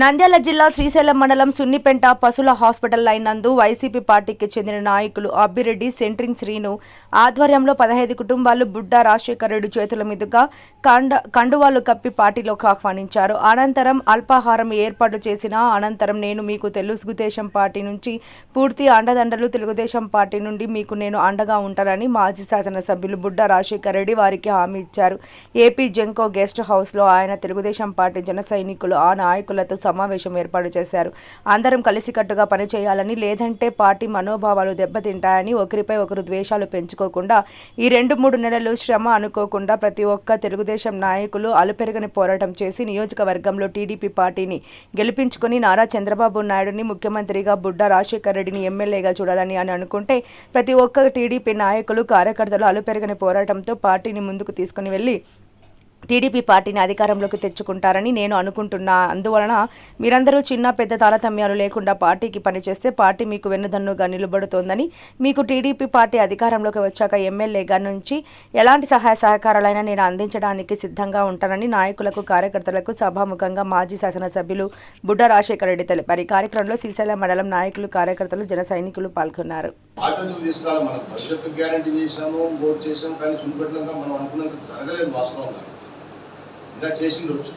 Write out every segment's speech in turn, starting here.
నంద్యాల జిల్లా శ్రీశైలం మండలం సున్నిపెంట పశుల హాస్పిటల్ లైన్ నందు వైసీపీ పార్టీకి చెందిన నాయకులు అబ్బిరెడ్డి సెంట్రింగ్ శ్రీను ఆధ్వర్యంలో పదహైదు కుటుంబాలు బుడ్డా రాజశేఖర రెడ్డి చేతుల మీదుగా కండ కండువాలు కప్పి పార్టీలోకి ఆహ్వానించారు. అనంతరం అల్పాహారం ఏర్పాటు చేసిన అనంతరం నేను మీకు తెలుగుదేశం పార్టీ నుంచి పూర్తి అండదండలు తెలుగుదేశం పార్టీ నుండి మీకు నేను అండగా ఉంటానని మాజీ శాసనసభ్యులు బుడ్డా రాజశేఖర రెడ్డి వారికి హామీ ఇచ్చారు. ఏపీ జెంకో గెస్ట్ హౌస్లో ఆయన తెలుగుదేశం పార్టీ జన సైనికులు ఆ నాయకులతో సమావేశం ఏర్పాటు చేశారు. అందరం కలిసికట్టుగా పనిచేయాలని లేదంటే పార్టీ మనోభావాలు దెబ్బతింటాయని ఒకరిపై ఒకరు ద్వేషాలు పెంచుకోకుండా ఈ రెండు మూడు నెలలు శ్రమ అనుకోకుండా ప్రతి ఒక్క తెలుగుదేశం నాయకులు అలుపెరగని పోరాటం చేసి నియోజకవర్గంలో టీడీపీ పార్టీని గెలిపించుకుని నారా చంద్రబాబు నాయుడుని ముఖ్యమంత్రిగా బుడ్డా రాజశేఖర రెడ్డిని ఎమ్మెల్యేగా చూడాలని అని అనుకుంటే ప్రతి ఒక్క టీడీపీ నాయకులు కార్యకర్తలు అలుపెరగని పోరాటంతో పార్టీని ముందుకు తీసుకుని వెళ్ళి టీడీపీ పార్టీని అధికారంలోకి తెచ్చుకుంటారని నేను అనుకుంటున్నా. అందువలన మీరందరూ చిన్న పెద్ద తారతమ్యాలు లేకుండా పార్టీకి పనిచేస్తే పార్టీ మీకు వెన్నుదన్నుగా నిలబడుతోందని మీకు టీడీపీ పార్టీ అధికారంలోకి వచ్చాక ఎమ్మెల్యేగా నుంచి ఎలాంటి సహాయ సహకారాలైనా నేను అందించడానికి సిద్ధంగా ఉంటానని నాయకులకు కార్యకర్తలకు సభాముఖంగా మాజీ శాసనసభ్యులు బుడ్డ రాజశేఖర రెడ్డి తెలిపారు. ఈ కార్యక్రమంలో శ్రీశైలం మండలం నాయకులు కార్యకర్తలు జన సైనికులు పాల్గొన్నారు. మనం భవిష్యత్తు గ్యారంటీ చేసాము చేసాము కానీ మనం అనుకున్నంత జరగలేదు వాస్తవంగా. ఇలా చేసిండొచ్చు.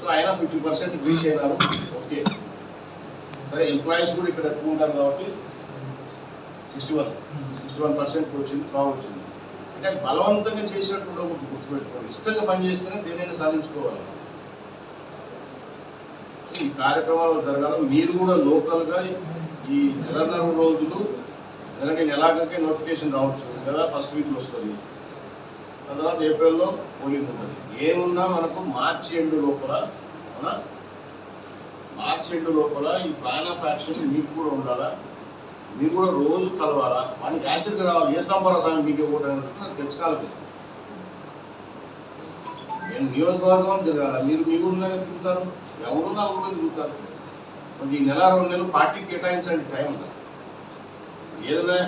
సో అయినా ఫిఫ్టీ పర్సెంట్ రీచ్ అయినారు ఓకే. సరే ఎంప్లాయీస్ కూడా ఇక్కడ ఎక్కువ ఉంటారు కాబట్టి sixty one sixty one percent వచ్చింది. బాగొచ్చింది అంటే అది బలవంతంగా చేసినట్టు ఒకటి గుర్తుపెట్టుకోవాలి. ఇష్టంగా పనిచేస్తేనే దేనైనా సాధించుకోవాలి. ఈ కార్యక్రమాలు జరగాలి మీరు కూడా లోకల్గా ఈ నెలన్నర రోజులు నెలకి నెలాఖరికి నోటిఫికేషన్ రావచ్చు. లేదా ఫస్ట్ వీక్లో వస్తుంది. ఆ తర్వాత ఏప్రిల్లో పోలింగ్ ఉంటుంది. ఏమున్నా మనకు మార్చి ఎండు లోపల మన మార్చి ఎండు లోపల ఈ ప్లాన్ ఆఫ్ యాక్షన్ మీకు కూడా ఉండాలా? మీరు కూడా రోజు కలవాలా? వానికి యాసిడ్కి రావాలి ఏ సంబరసాన్ని స్వామి మీకు ఇవ్వకూడదు అనేది తెచ్చుకోవాలి నేను నియోజకవర్గం తిరగాల? మీరు మీ ఊర్లోనే తిరుగుతారు? ఎవరు నా ఊళ్ళో తిరుగుతారు? ఈ నెల రెండు నెలలు పార్టీకి కేటాయించండి టైం ఉందా? ఏదైనా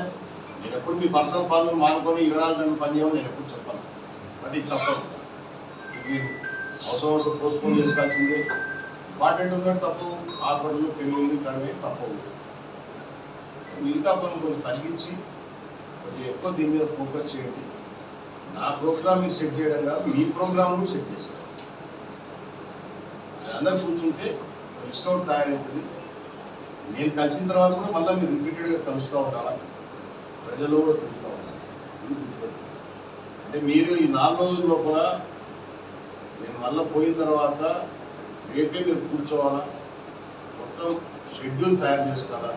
నేను ఎప్పుడు మీ పర్సనల్ పనులు మానుకొని ఇరవై నాలుగు పని చేయమని నేను ఎప్పుడు చెప్పాను. అది ఇది తప్పదు మీరు అవసరం అవసరం పోస్ట్పోన్ చేసుకోవాల్సిందే. ఇంపార్టెంట్ ఉన్నట్టు తప్పు హాస్పిటల్లో పెళ్ళి కడివే తప్పవు. మిగతా పనులు కొంచెం తగ్గించి కొంచెం ఎక్కువ దీని మీద ఫోకస్ చేయండి. నా ప్రోగ్రామ్ మీరు సెట్ చేయడం కాదు మీ ప్రోగ్రామ్ సెట్ చేస్తారు. అందరు కూర్చుంటే లిస్ట్ అవుట్ తయారవుతుంది నేను కలిసిన తర్వాత కూడా మళ్ళీ మీరు రిపీటెడ్గా కలుస్తూ ఉండాలి? ప్రజలు కూడా తిరుగుతూ ఉండాలి? అంటే మీరు ఈ నాలుగు రోజుల లోపల నేను మళ్ళీ పోయిన తర్వాత రేపే మీరు కూర్చోవాలా? మొత్తం షెడ్యూల్ తయారు చేసుకోవాలా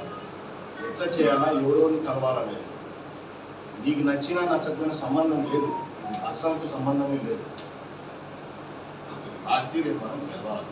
ఎట్లా చేయాలా? ఎవరెవరిని కలవాలనేది నీకు నచ్చినా నచ్చకపోయినా సంబంధం లేదు. అసలుకు సంబంధమే లేదు. పార్టీ రేపు మనం గెలవాలి